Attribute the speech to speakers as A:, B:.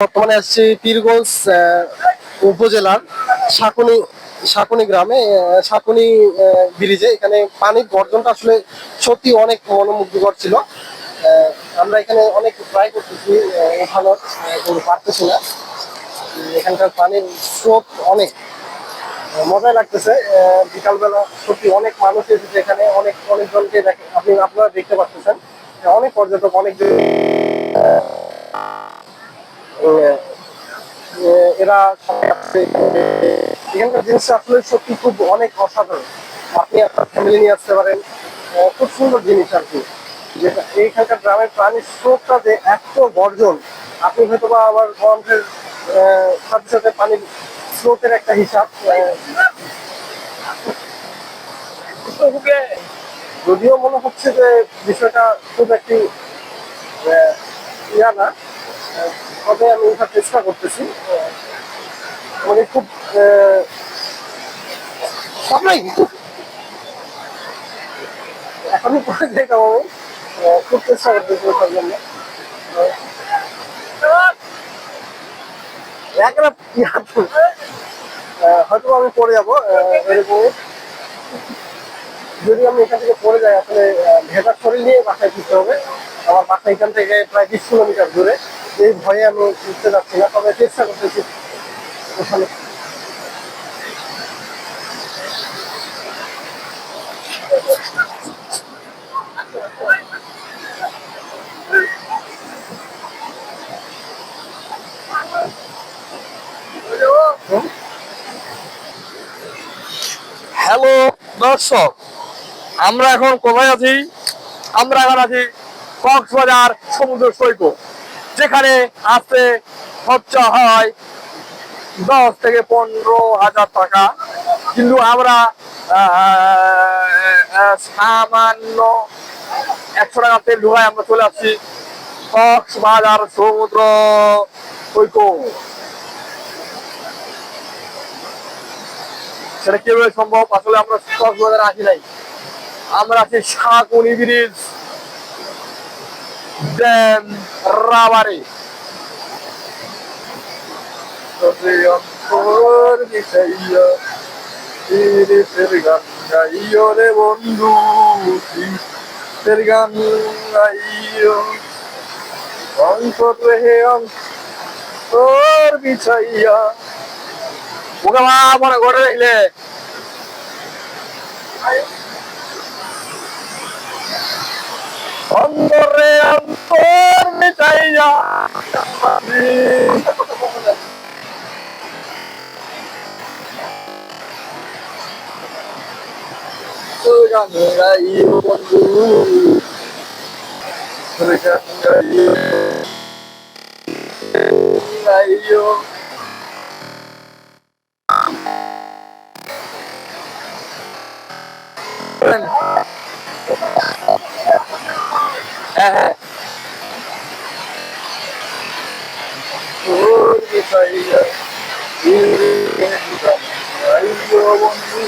A: বর্তমানে আসছি পীরগঞ্জ উপজেলার শাকুনি শাকুনি গ্রামে শাকুনি ব্রিজে। এখানে পানির গর্জনটা আসলে সত্যি অনেক মনোমুগ্ধকর ছিল। আমরা এখানে অনেক ট্রাই করতেছি ওঠানোর কিন্তু পারতেছি না। এখানকার পানির স্রোত অনেক। মজাই লাগতেছে বিকালবেলা সত্যি অনেক মানুষ এসেছে এখানে, অনেক, অনেকজনকে দেখে আপনি আপনারা দেখতে পাচ্ছেন অনেক পর্যটক, অনেক এরা এখানকার আসলে সত্যি খুব অনেক অসাধারণ। আপনি আপনার ফ্যামিলি নিয়ে আসতে পারেন খুব সুন্দর জিনিস আর কি। এইখানকার গ্রামের প্রাণীর স্রোতটা যে এত বর্জন আপনি হয়তো বা আবার আহ, সাথে সাথে পানির স্রোতের একটা হিসাব যদিও মনে হচ্ছে যে বিষয়টা খুব একটি ইয়া না তবে আমি ওঠার চেষ্টা করতেছি। মানে খুব আহ, সব নাই। এখনই পরে যেতাম আমি খুব চেষ্টা করতেছি ওঠার জন্য। হয়তো আমি পড়ে যাব আহ, এরকমই। যদি আমি এখান থেকে পড়ে যাই আসলে ভেজার শরীর নিয়ে বাসায় ফিরতে হবে। আমার বাসা এখান থেকে প্রায় বিশ কিলোমিটার দূরে। এই ভয়ে আমি উঠতে যাচ্ছি না, তবে চেষ্টা করতেছি। ওখানে
B: হ্যালো দর্শক, আমরা এখন কোথায় আছি? আমরা এখন আছি কক্সবাজার সমুদ্র সৈকত। যেখানে আসতে খরচা হয় দশ থেকে পনেরো হাজার টাকা। কিন্তু আমরা সামান্য একশো টাকা তেল ঢুকায় আমরা চলে আসছি কক্সবাজার সমুদ্র সৈকত সেটা কীভাবে সম্ভব? আসলে আমরা কক্সবাজারে আসি নাই। আমরা আছি শাকুনি ব্রিজ। ড্যাম রাবারে। বন্ধু গান রেহে অন্তর বিছাইয়া ওকে মা মনে করে দেখলে やー。すがみがいいもんそれがみがいいよみがいいよえっ তোর বিষয় বন্ধু